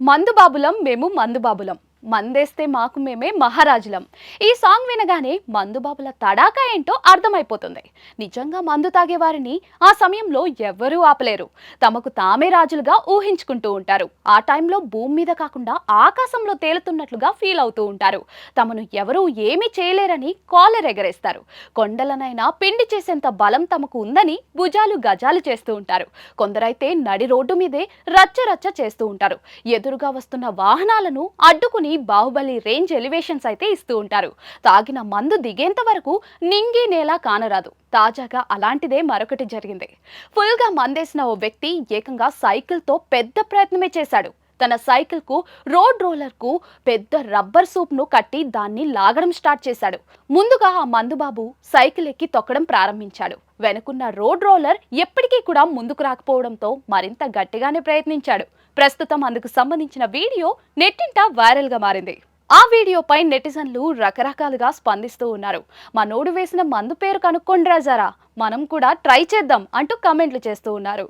మందుబాబులం మేము మందుబాబులం మందేస్తే మాకు మేమే మహారాజులం. ఈ సాంగ్ వినగానే మందుబాబుల తడాకా ఏంటో అర్థమైపోతుంది. నిజంగా మందు తాగేవారిని ఆ సమయంలో ఎవ్వరూ ఆపలేరు. తమకు తామే రాజులుగా ఊహించుకుంటూ ఉంటారు. ఆ టైంలో భూమి మీద కాకుండా ఆకాశంలో తేలుతున్నట్లుగా ఫీల్ అవుతూ ఉంటారు. తమను ఎవరూ ఏమీ చేయలేరని కాలర్ ఎగరేస్తారు. కొండలనైనా పిండి చేసేంత బలం తమకు ఉందని భుజాలు గజాలు చేస్తూ ఉంటారు. కొందరైతే నడి రోడ్డు మీదే రచ్చ రచ్చ చేస్తూ ఉంటారు. ఎదురుగా వస్తున్న వాహనాలను అడ్డుకుని బాహుబలి రేంజ్ ఎలివేషన్స్ అయితే ఇస్తూ ఉంటారు. తాగిన మందు దిగేంత వరకు నింగి నేల కానరాదు. తాజాగా అలాంటిదే మరొకటి జరిగింది. ఫుల్గా మందేసిన ఓ వ్యక్తి ఏకంగా సైకిల్తో పెద్ద ప్రయత్నమే చేశాడు. తన సైకిల్కు రోడ్ రోలర్కు పెద్ద రబ్బర్ సూప్ను కట్టి దాన్ని లాగడం స్టార్ట్ చేశాడు. ముందుగా ఆ మందుబాబు సైకిల్ ఎక్కి తొక్కడం ప్రారంభించాడు. వెనుకున్న రోడ్ రోలర్ ఎప్పటికీ కూడా ముందుకు రాకపోవడంతో మరింత గట్టిగానే ప్రయత్నించాడు. ప్రస్తుతం అందుకు సంబంధించిన వీడియో నెట్టింట వైరల్గా మారింది. ఆ వీడియోపై నెటిజన్లు రకరకాలుగా స్పందిస్తూ ఉన్నారు. మనోడు వేసిన మందు పేరు కనుక్కోండి రాజారా. మనం కూడా ట్రై చేద్దాం అంటూ కమెంట్లు చేస్తూ ఉన్నారు.